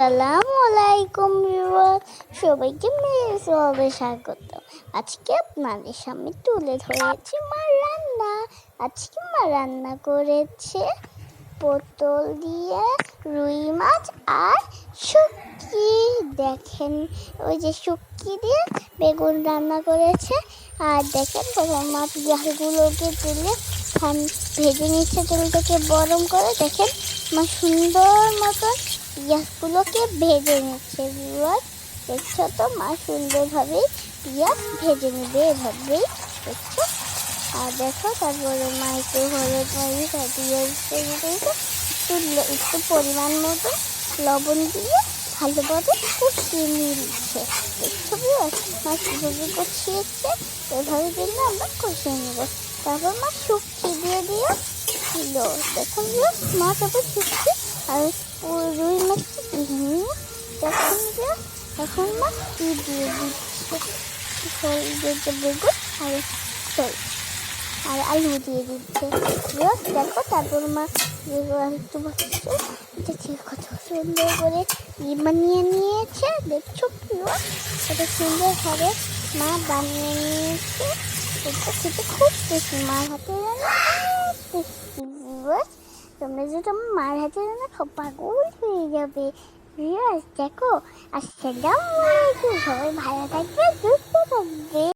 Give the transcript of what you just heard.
আসসালামু আলাইকুম সবাইকে মেরে সবে স্বাগত আজকে আপনাদের সামনে তুলে ধরেছি মা রান্না। আজকে মা রান্না করেছে পটল দিয়ে রুই মাছ আর শুটকি। দেখেন, ওই যে শুটকি দিয়ে বেগুন রান্না করেছে। আর দেখেন তখন মা পেঁয়াজগুলোকে তুলে ভেজে নিচ্ছে তেল থেকে গরম করে। দেখেন, মা সুন্দর মতন পেঁয়াজগুলোকে ভেজে নিচ্ছে ভিউয়ার দেখছ তো মা সুন্দরভাবে পেঁয়াজ ভেজে নেবে এভাবেই দেখছ? আর দেখো, তারপরে মা একটু হলুদ মরিচ আর ভেজে দিয়েছে একটু একটু পরিমাণ মতো লবণ দিয়ে ভালোভাবে কষিয়ে নিচ্ছে। দেখছ ভিউয়ার মা কীভাবে কষিয়েছে? এভাবে দিলে আমরা কষিয়ে নেব। তারপর মা শুকিয়ে দিয়ে দিও ছিল দেখুন মা তারপর শুকিয়ে আর রুই মাছটা ভেঙে নিয়ে তখন এখন মা ই দিয়ে দিচ্ছে? বেগুন আর সরি। আর আলু দিয়ে দিচ্ছে। দেখো, তারপর মা একটু বসছে দেখি কত সুন্দর করে বানিয়ে নিয়েছে। দেখছ ভিউয়ার কত সুন্দরভাবে মা বানিয়ে নিয়েছে। এটা খেতে খুব টেস্টি মার হাতে টেস্টি তোমরা যদি আমার মার হাতে রান্না খুব পাগল হয়ে যাবে। দেখো, আসসালামু আলাইকুম। সবাই ভালো থাকবে, সুস্থ থাকবে।